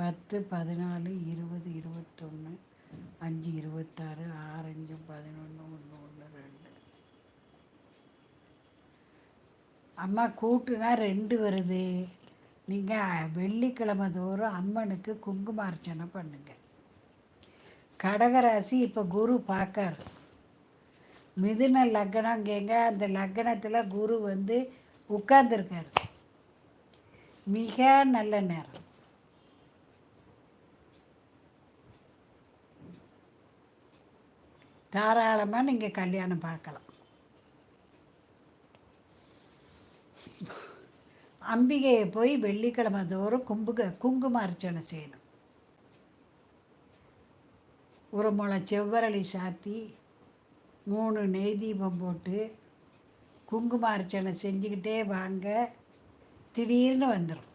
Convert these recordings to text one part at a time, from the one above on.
பத்து பதினாலு இருபது இருபத்தொன்று அஞ்சு இருபத்தாறு ஆறஞ்சு பதினொன்று ஒன்று ஒன்று ரெண்டு. அம்மா கூட்டுனா ரெண்டு வருது. நீங்கள் வெள்ளிக்கிழமை தோறும் அம்மனுக்கு குங்கும அர்ச்சனை பண்ணுங்க. கடகராசி இப்போ குரு பார்க்காரு மிதுன லக்னங்கேங்க அந்த லக்னத்தில் குரு வந்து உட்கார்ந்துருக்கார். மிக நல்ல நேரம். தாராளமாக நீங்கள் கல்யாணம் பார்க்கலாம். அம்பிகையை போய் வெள்ளிக்கிழமை தோறும் கும்புக குங்கும அர்ச்சனை செய்யணும். ஒரு முளம் செவ்வரளி சாத்தி மூணு நெய் தீபம் போட்டு குங்கும அர்ச்சனை செஞ்சுக்கிட்டே வாங்க. திடீர்னு வந்துடும்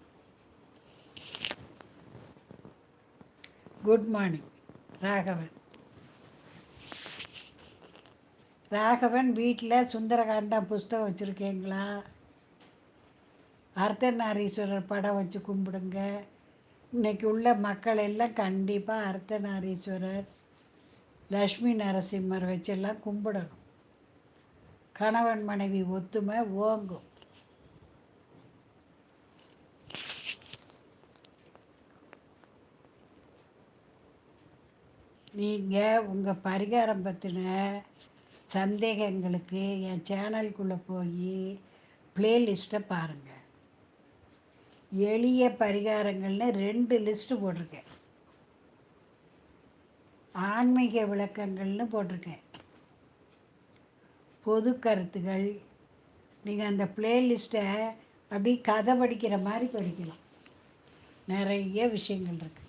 குட் மார்னிங் ராகவன். ராகவன் வீட்டில் சுந்தரகாண்டம் புஸ்தகம் வச்சுருக்கீங்களா? அர்த்தநாரீஸ்வரர் படம் வச்சு கும்பிடுங்க. இன்னைக்கு உள்ள மக்கள் எல்லாம் கண்டிப்பாக அர்த்தநாரீஸ்வரர் லக்ஷ்மி நரசிம்மர் வச்செல்லாம் கும்பிடணும். கணவன் மனைவி ஒத்துமை ஓங்கும். நீங்கள் உங்கள் பரிகாரம் பற்றின சந்தேகங்களுக்கு என் சேனலுக்குள்ளே போய் ப்ளேலிஸ்ட்டை பாருங்கள் எளிய பரிகாரங்கள்னு ரெண்டு லிஸ்ட்டு போட்டிருக்கேன். ஆன்மீக விளக்கங்கள்னு போட்டிருக்கேன். பொது கருத்துகள் நீங்கள் அந்த ப்ளேலிஸ்ட்டை அப்படி கதை படிக்கிற மாதிரி படிக்கலாம். நிறைய விஷயங்கள் இருக்குது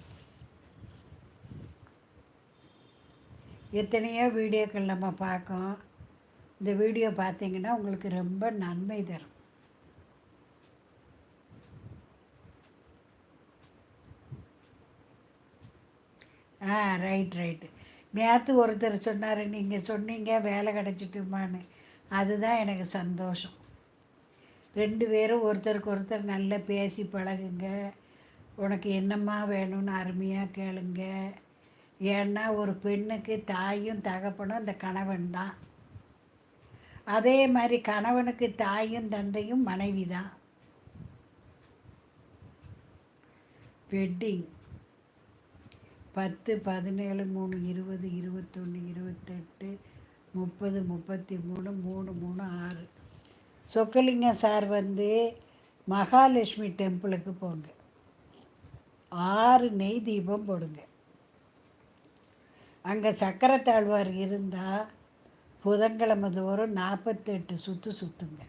எத்தனையோ வீடியோக்கள் நம்ம பார்க்கோம் இந்த வீடியோ பார்த்தீங்கன்னா உங்களுக்கு ரொம்ப நன்மை தரும். ஆ ரைட் ரைட்டு நேற்று ஒருத்தர் சொன்னார் நீங்கள் சொன்னீங்க வேலை கிடச்சிட்டுமான்னு. அதுதான் எனக்கு சந்தோஷம். ரெண்டு பேரும் ஒருத்தருக்கு ஒருத்தர் நல்லா பேசி பழகுங்க. உனக்கு என்னம்மா வேணும்னு அருமையாக கேளுங்கள் ஏன்னா ஒரு பெண்ணுக்கு தாயும் தகப்பனும் அந்த கணவன் தான் அதே மாதிரி கணவனுக்கு தாயும் தந்தையும் மனைவி தான் வெட்டிங் பத்து பதினேழு மூணு இருபது இருபத்தொன்று இருபத்தெட்டு முப்பது முப்பத்தி மூணு மூணு மூணு ஆறு. சொக்கலிங்கம் சார் வந்து மகாலட்சுமி டெம்பிளுக்கு போங்க. ஆறு நெய் தீபம் போடுங்க. அங்கே சக்கரத்தாழ்வார் இருந்தால் புதன்கிழமை தோறும் நாற்பத்தெட்டு சுற்று சுற்றுங்க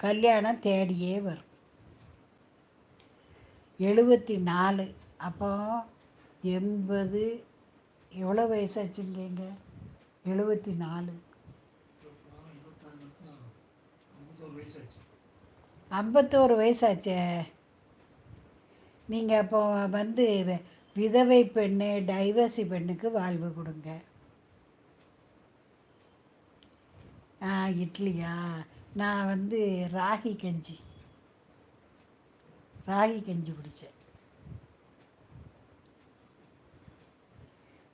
கல்யாணம் தேடியே வரும். எழுபத்தி நாலு அப்போ எண்பது எவ்வளோ வயசாச்சுங்க எழுபத்தி நாலு ஐம்பத்தோரு வயசாச்சே நீங்கள் அப்போ வந்து விதவை பெண்ணு டைவர்சி பெண்ணுக்கு வாழ்வு கொடுங்க. ஆ இட்லியா? நான் வந்து ராகி கஞ்சி. ராகி கஞ்சி குடித்தேன்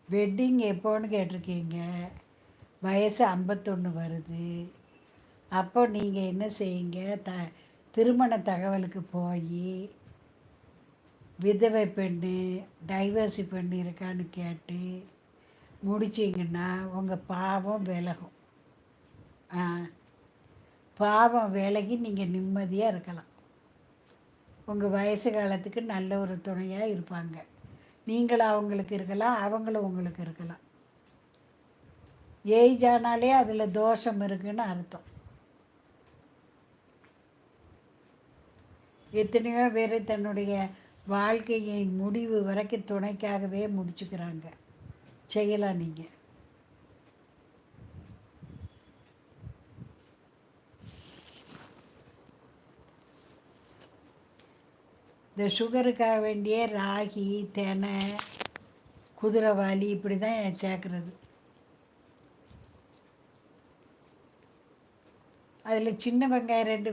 வெட்டிங் எப்போன்னு கேட்டிருக்கீங்க. வயசு ஐம்பத்தொன்று வருது. அப்போ நீங்கள் என்ன செய்யுங்க? த திருமண தகவலுக்கு போய் விதவை பெண்ணு டைவர்சி பெண்ணு இருக்கான்னு கேட்டு முடிச்சிங்கன்னா உங்கள் பாவம் விலகும். ஆ பாவம் விலகி நீங்கள் நிம்மதியாக இருக்கலாம். உங்கள் வயசு காலத்துக்கு நல்ல ஒரு துணையாக இருப்பாங்க. நீங்களும் அவங்களுக்கு இருக்கலாம் அவங்களும் உங்களுக்கு இருக்கலாம். ஏஜ் ஆனாலே அதில் தோஷம் இருக்குன்னு அர்த்தம். எத்தனையோ பேர் தன்னுடைய வாழ்க்கையின் முடிவு வரைக்கும் துணைக்காகவே முடிச்சுக்கிறாங்க. செய்யலாம் நீங்கள் இந்த சுகருக்காக வேண்டிய ராகி தெனை குதிரைவாலி இப்படி தான் சேர்க்குறது. அதில் சின்ன வெங்காயம் ரெண்டு